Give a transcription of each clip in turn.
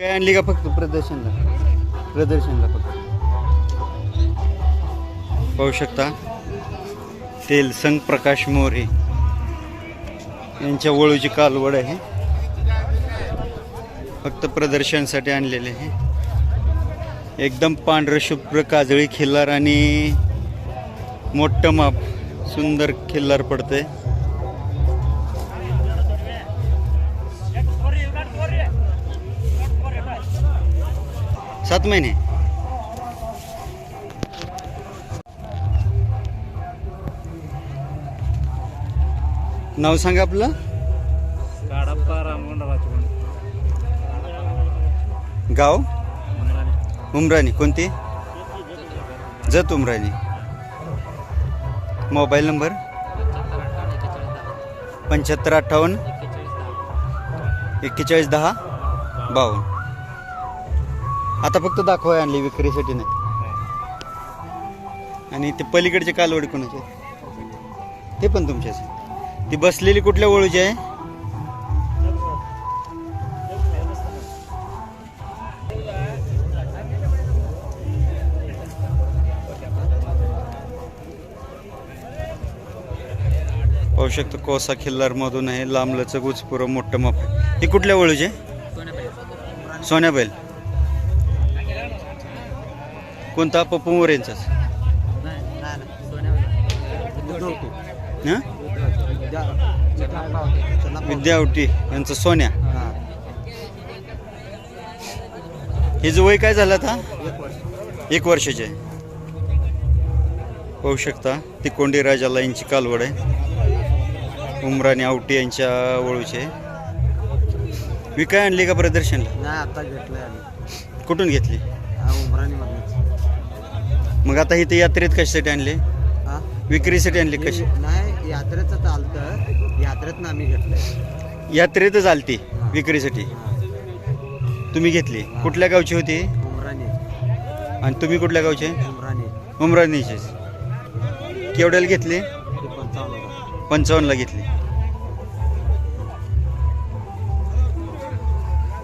काय आणली का फक्त प्रदर्शनला? प्रदर्शनला फक्त? पाहू शकता. तेल संघ प्रकाश मोरे. यांच्या वळूची कालवड आहे. फक्त प्रदर्शनासाठी आणलेले आहे एकदम पांढरं शुभ्र काजळी खिल्लार आणि मोठं माप सुंदर खिल्लार पडतंय. सात महिने. नाव सांगा आपलं. गाव? उमराणी. कोणती? जत उमराणी. Mobile number? पंच्याहत्तर अठ्ठावन्न. एक्केचाळीस दहा. बावन्न. आता फक्त दाखवाय आणली विक्रीसाठी नाही आणि ते पलीकडचे कालवडी कोणाचे? ते पण तुमच्याच. ती बसलेली कुठल्या ओळूची आहे पाहू शकतो कोसा खिल्लार मधून आहे लांब लचक उचपुरं मोठं माप. हे कुठल्या ओळूचे सोन्याबैल कोणता पप्पू मोरेंचाच हां? विद्यावटी यांचं सोन्या. हिचं वय काय झालं आता? एक वर्षाचे. आहे पाहू शकता ती कोंडी राजा लाईनची कालवड आहे. उमराणी आवटी यांच्या ओळूचे. विकाय आणली का प्रदर्शनला? कुठून घेतली? मग आता इथे यात्रेत कशासाठी आणली? हा? विक्रीसाठी आणली कशी? नाही यात्रेचं चालतं. यात्रेतनं आम्ही घेतलंय. यात्रेतच आलती विक्रीसाठी? तुम्ही घेतली? कुठल्या गावची होती? उमराणी. आणि तुम्ही कुठल्या गावचे? उमराणी. उमराणीचे केवढ्याला घेतली? ते पंचावन्न होतं. पंचावन्नला घेतली.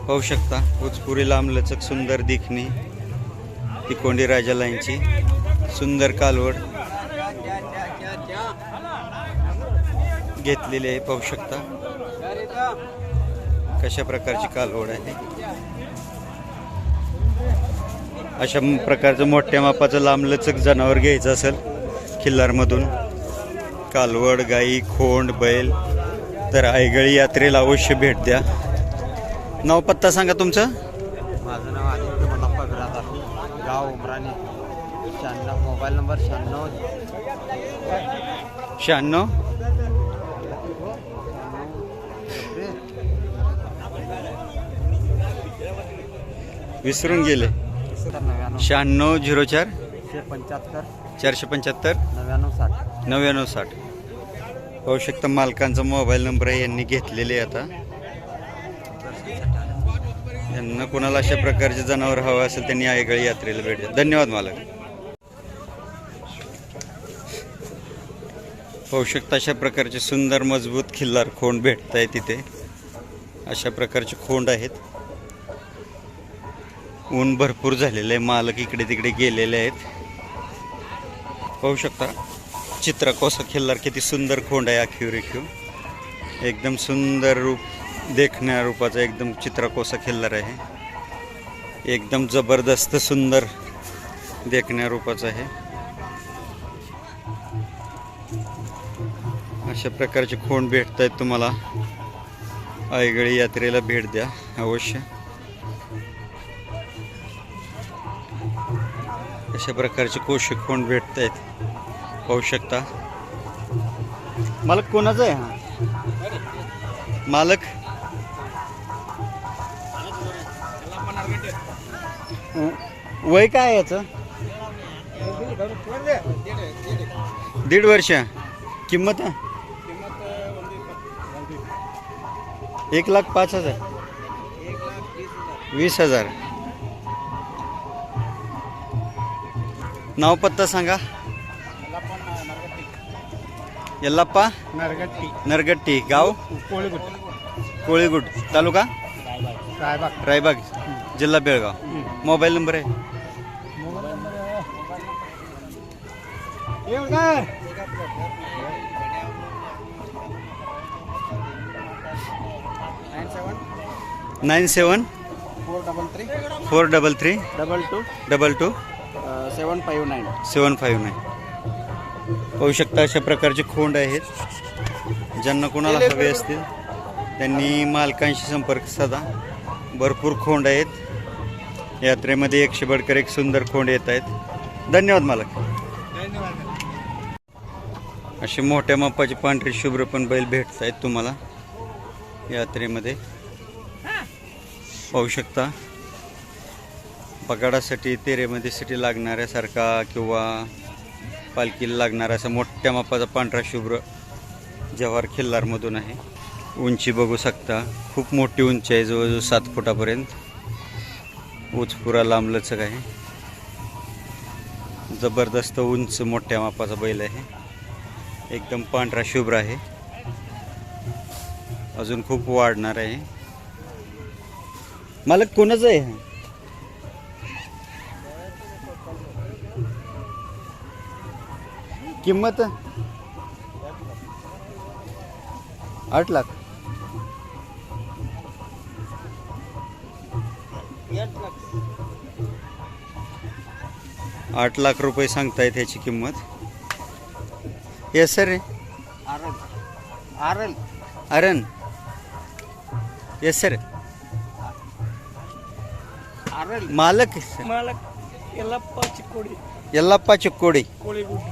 पाहू शकता उचपुरी लांब लचक सुंदर दिखणी. ती कोंडी राजा लाईनची. सुंदर कालवड घेतलेली आहे पाहू शकता. कशा प्रकारची कालवड आहे. अशा प्रकारचं मोठ्या मापाचं लांबलचक जनावर घ्यायचं असेल खिल्लारमधून. कालवड गाई खोंड बैल. तर आयगळी यात्रेला अवश्य भेट द्या. नाव पत्ता सांगा तुमचं माझं नाव आदित्य मल्लप्पा बिरादार गाव उमराणी शहाण्णव मोबाईल नंबर शहाण्णव. शहाण्णव. विसरून गेले. शहाण्णव झिरो चार. पंच्याहत्तर. चारशे पंच्याहत्तर. नव्याण्णव साठ. नव्याण्णव साठ. पाहू शकता मालकांचा मोबाईल नंबर आहे यांनी घेतलेले आता. यांना कोणाला अशा प्रकारचे जनावर हवं असेल त्यांनी आयगळी यात्रेला भेट द्या. धन्यवाद मालक. पाहू शकता अशा प्रकारचे सुंदर मजबूत खिल्लार खोंड भेटत आहे तिथे. अशा प्रकारचे खोंड आहेत. ऊन भरपूर झालेलं आहे. मालक इकडे तिकडे गेलेले आहेत. पाहू शकता चित्रकोसा खिल्लार किती सुंदर खोंड आहे आखीव रेखीव. एकदम सुंदर रूप देखण्या रूपाचा एकदम चित्रकोसा खिल्लार आहे. एकदम जबरदस्त सुंदर देखण्या रूपाचा आहे. अशा प्रकारचे खोंड भेटत आहेत तुम्हाला. आयगळी यात्रेला भेट द्या अवश्य. अशा प्रकारचे कोशे खोंड भेटत आहेत पाहू शकता. मालक कोणाचा आहे हा? मालक? वय काय आहे याचं? दीड वर्ष. किंमत? आहे एक लाख पाच हजार. वीस हजार. नाव पत्ता सांगा. यल्लाप्पा. नरगट्टी. नरगट्टी गाव? कोळीगुट. कोळीगुड तालुका? रायबाग. रायबाग. जिल्हा बेळगाव. मोबाईल नंबर आहे? Nine seven. Four double three. Four double three. Double two. Double two. Seven five nine. Seven five nine. पाहू शकता अशा प्रकारचे खोंड आहेत. ज्यांना कोणाला हवे असतील त्यांनी मालकांशी संपर्क साधा. भरपूर खोंड आहेत. यात्रेमध्ये एकशे बडकर एक सुंदर खोंड येत आहेत. धन्यवाद मालक. असे मोठ्या मापाचे पांढरे शुभ्र पण बैल भेटत आहेत तुम्हाला. यात्रेमध्ये पाहू शकता. पगाडासाठी तेरेमध्ये साठी लागणाऱ्यासारखा किंवा पालखीला लागणारा असा मोठ्या मापाचा पांढरा शुभ्र जव्हार खिल्लारमधून आहे. उंची बघू शकता. खूप मोठी उंची आहे जवळजवळ सात फुटापर्यंत. उंच पुरा लांबलचक आहे. जबरदस्त उंच मोठ्या मापाचा बैल आहे. एकदम पांढरा शुभ्र आहे. अजून खूप वाढणार आहे. मालक कोणाचं आहे? किंमत? आठ लाख. आठ लाख रुपये सांगताय त्याची किंमत. येस सर आरल आरल अरन येस सर आरल मालक ಮಾಲಕ್ ಎಲ್ಲಪ್ಪ ಚಿಕ್ಕೋಡಿ ಯಲ್ಲಪ್ಪ ಚಿಕ್ಕೋಡಿ ಕೋಳಿಗುಡ್ಡಿ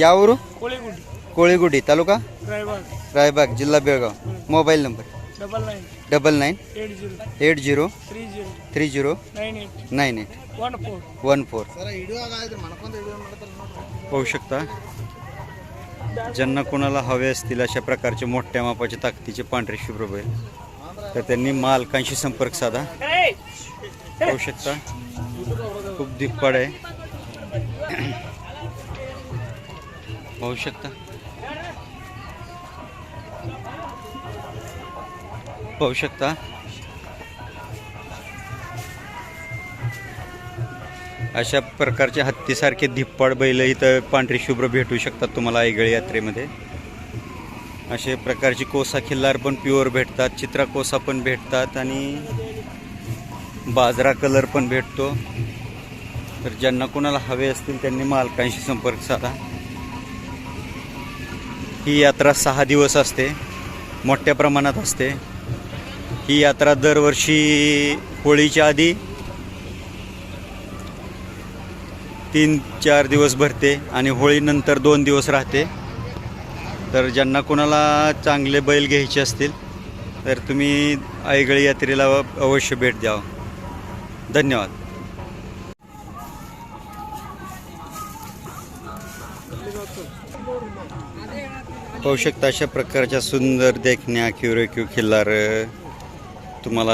ಯಾವೂರು ಕೋಳಿಗುಡ್ಡಿ ಕೋಳಿಗುಡಿ ತಾಲೂಕಾ ಡ್ರೈವರ್ ರಾಯಬಾಗ್ ಜಿಲ್ಲಾ Belgaum mobile number double nine double nine eight zero eight zero three zero three zero nine eight nine eight one four one four पाहू शकता ज्यांना कोणाला हवे असतील अशा प्रकारचे मोठ्या मापाचे ताकदीचे पांढरे शुभ्र बैल तर त्यांनी मालकांशी संपर्क साधा. पाहू शकता. खूप दिप्पाड आहे. पाहू शकता. पाहू शकता. अशा प्रकारचे हत्तीसारखे धिप्पाड बैल इथं पांढरी शुभ्र भेटू शकतात तुम्हाला ऐगळे यात्रेमध्ये. असे प्रकारची कोसा खिल्लार पण प्युअर भेटतात चित्रा कोसा पण भेटतात आणि बाजरा कलर पण भेटतो. तर ज्यांना कोणाला हवे असतील त्यांनी मालकांशी संपर्क साधा. ही यात्रा सहा दिवस असते मोठ्या प्रमाणात असते. ही यात्रा दरवर्षी होळीच्या आधी तीन चार दिवस भरते आणि होळीनंतर दोन दिवस राहते. तर ज्यांना कोणाला चांगले बैल घ्यायचे असतील तर तुम्ही आईगळी यात्रेला अवश्य भेट द्यावं धन्यवाद. पाहू शकता अशा प्रकारच्या सुंदर देखण्या क्युरेक्यू खिल्लार तुम्हाला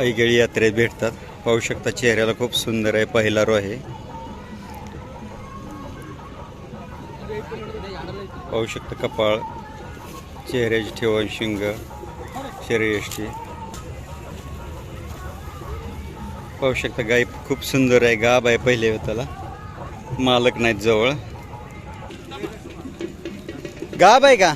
आईगळी यात्रेत भेटतात. पाहू शकता चेहऱ्याला खूप सुंदर आहे पहिलारो आहे. पाहू शकता कपाळ चेहऱ्याची ठेवण शिंग शरीरयष्टी पाहू शकता गाय खूप सुंदर आहे गाब आहे पहिले त्याला. मालक नाहीत जवळ. गाब आहे का?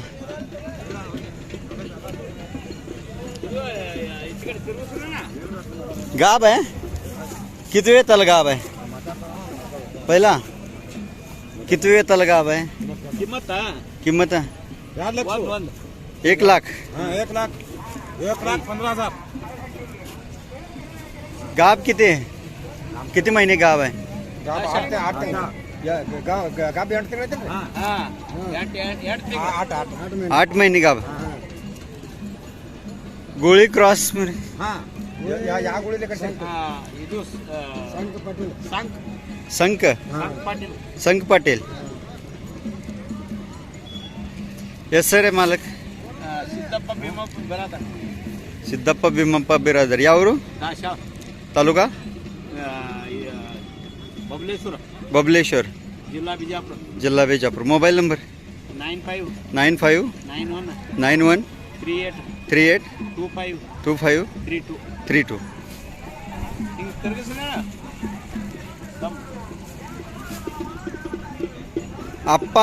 गाब आहे? किती वेळ त्याला गाब आहे? पहिला? किती वेळ त्याला गाब आहे? किंमत एक लाख. एक लाख. एक लाख पंधरा हजार. गाब किती आहे? किती महिने गाब आहे? गाव आठ ते आठ गाव आठ आठ महिने. गाब गोळी क्रॉस या- या- गोळीला कसं संख पाटील. संक पाटील. संक पाटील. ಎಸ್ ಸರ್ ಮಾಲಕ್ ಸಿದ್ದಪ್ಪ ಭೀಮಪ್ಪ ಬಿರಾದರ್ ಸಿದ್ದಪ್ಪ ಭೀಮಪ್ಪ ಬಿರಾದರ್ ಯಾವರು ತಾಲೂಕಾ ಬಬಲೇಶ್ವರ ಬಬಲೇಶ್ವರ್ ಜಿಲ್ಲಾ ಬಿಜಾಪುರ ಜಿಲ್ಲಾ Bijapur mobile number nine five nine five nine one nine one three eight three eight two five two five three two three two ಅಪ್ಪ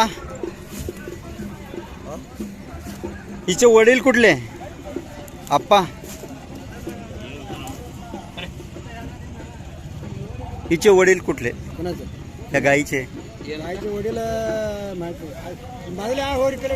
हिचे वडील कुठले? आप्पा. हिचे वडील कुठले? कोणाचं? त्या गाईचे. गायचे वडील माहिती मागले हा होरीकडे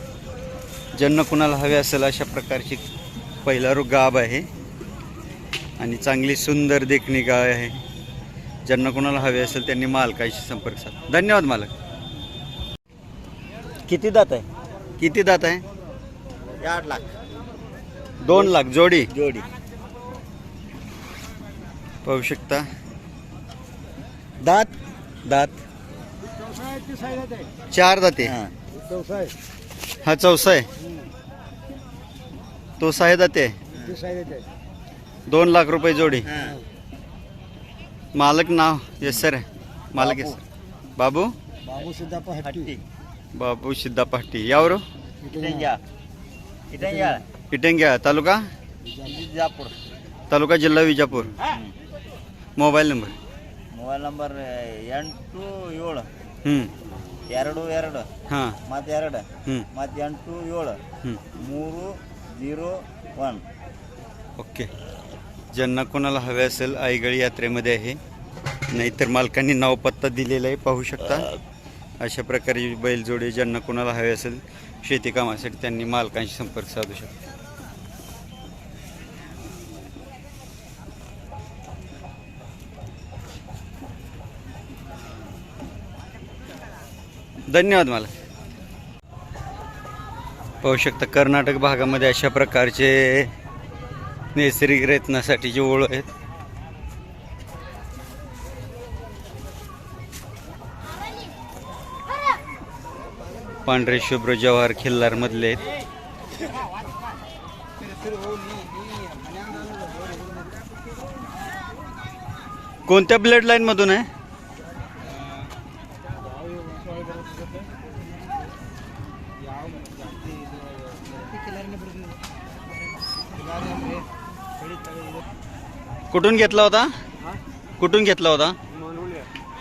ज्यांना कुणाला हवे असेल अशा प्रकारची पहिला रो गाब आहे. आणि चांगली सुंदर देखणी गाय आहे. ज्यांना कुणाला हवे असेल त्यांनी मालकाशी संपर्क साधा. धन्यवाद मालक. किती दात आहे? किती दात आहे? आठ लाख. दोन लाख. जोडी? जोडी. पाहू शकता. दात? दात. चार दाते व्यवसाय हा चौसा आहे. तो साहेदाते आहे. दोन लाख रुपये जोडी. मालक नाव येस सर मालक येस बाबू? बाबू सिद्धा पहाटी बाबू सिद्धा पहाटी यावर? इटंग्या. इटंग्या. तालुका? विजापूर. तालुका जिल्हा Vijapur. Mobile number? Mobile number एंटू ಏಳು ಎರಡು ಎರಡು हां ಮತ್ತೆ ಎರಡು हम्म, ಮತ್ತೆ ಎಂಟು ಏಳು हम्म. ಮೂರು झिरो वन ओके ज्यांना कोणाला हवे असेल आईगळी यात्रेमध्ये आहे नाहीतर मालकांनी नाव पत्ता दिलेला आहे पाहू शकता अशा प्रकारे बैलजोडी ज्यांना कोणाला हवे असेल शेती कामासाठी त्यांनी मालकांशी संपर्क साधू शकता धन्यवाद मला. पाहू शकता कर्नाटक भागामध्ये अशा प्रकारचे नैसर्गिक रत्नासाठीचे ओळ आहेत. पांढरे शुभ्र जवाहर खिल्लार मधले आहेत. कोणत्या ब्लड लाईन मधून आहे? कुठून घेतला होता? कुठून घेतला होता?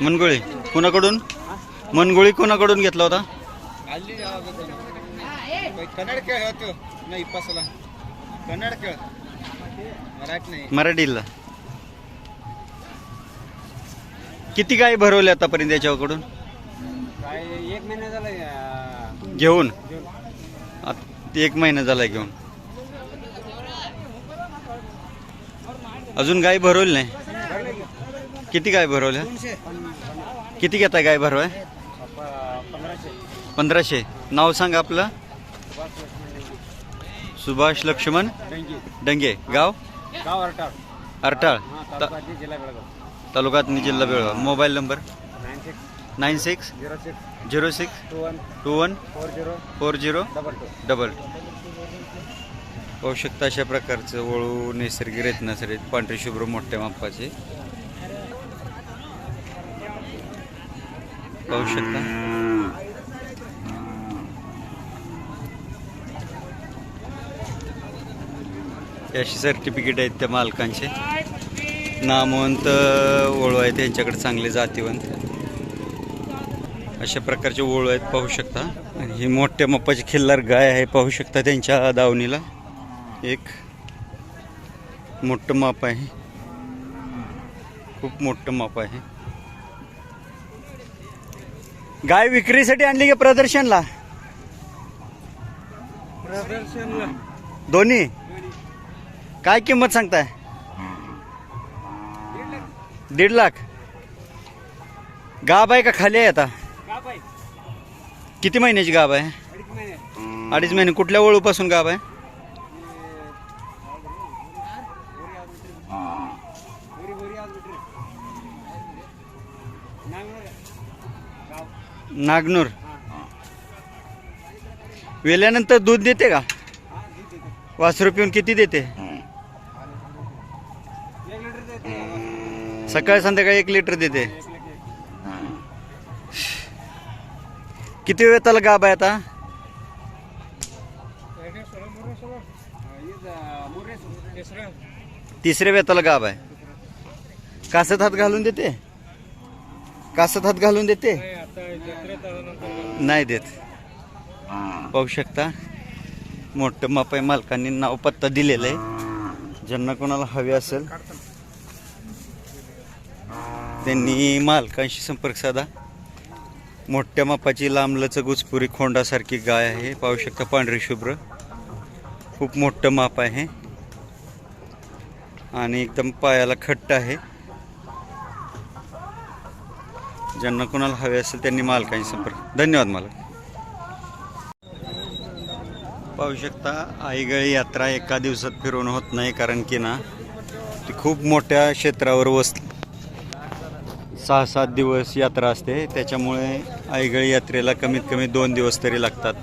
मनगुळी. कुणाकडून? मनगुळी कुणाकडून घेतला होता? कन्नड खेळ होतो नाही कन्नड खेळ मराठी मराठीला. किती काय भरवले आतापर्यंत याच्याकडून? काय एक महिना झाला घेऊन? आत- एक महिना झाला घेऊन. अजून गाय भरवली नाही? किती गाय भरवल्या? किती घेताय गाय भरवाय? पंधराशे. पंधराशे. नाव सांगा आपलं. सुभाष लक्ष्मण डंगी. डंगे. गाव? गाव अरटाळ. अरटाळ. हां ता- तालुका जिल्हा बेळगाव. तालुका जिल्हा Belgaum. Mobile number? Nine six zero six zero six two one two one four zero four zero double two. Double पाहू शकता अशा प्रकारचं वळू नैसर्गिक रत्नासाठी पांढरे शुभ्र मोठ्या मापाचे. पाहू शकता अशी सर्टिफिकेट आहेत त्या मालकांचे. नामवंत ओळू आहेत त्यांच्याकडे चांगले जातीवंत. अशा प्रकारचे ओळू आहेत पाहू शकता. आणि ही मोठ्या मापाची खिल्लार गाय आहे पाहू शकता त्यांच्या दावणीला. एक मोठं माप आहे. खूप मोठं माप आहे. गाय विक्रीसाठी आणली का प्रदर्शनला? दोन्ही? काय किंमत सांगताय? दीड लाख. गाब आहे का खाली आहे आता? किती महिन्याची गाभ आहे? अडीच महिने. कुठल्या वळूपासून गाभ आहे? नागनूर. वेल्यानंतर दूध देते का? वासरू पिऊन किती देते? सकाळी संध्याकाळी एक लिटर देते. किती वेळ त्याला गाब आहे आता? तिसऱ्या वेताला गाब आहे. कासत हात घालून देते? कासत हात घालून देते? नाही देत. पाहू शकता. मोठं मापाई मालकांनी नाव पत्ता दिलेला आहे. ज्यांना कोणाला हवे असेल त्यांनी मालकांशी संपर्क साधा. मोठ्या मापाची लांबलचं गुजपुरी खोंडासारखी गाय आहे. पाहू शकता पांढरी शुभ्र. खूप मोठं माप आहे. आणि एकदम पायाला खट्ट आहे. ज्यांना कोणाला हवे असेल त्यांनी मालकांशी संपर्क धन्यवाद मालक. पाहू शकता आईगळी यात्रा एका दिवसात फिरून होत नाही कारण की ना ती खूप मोठ्या क्षेत्रावर वस सहा सात दिवस यात्रा असते. त्याच्यामुळे आईगळी यात्रेला कमीत कमी दोन दिवस तरी लागतात.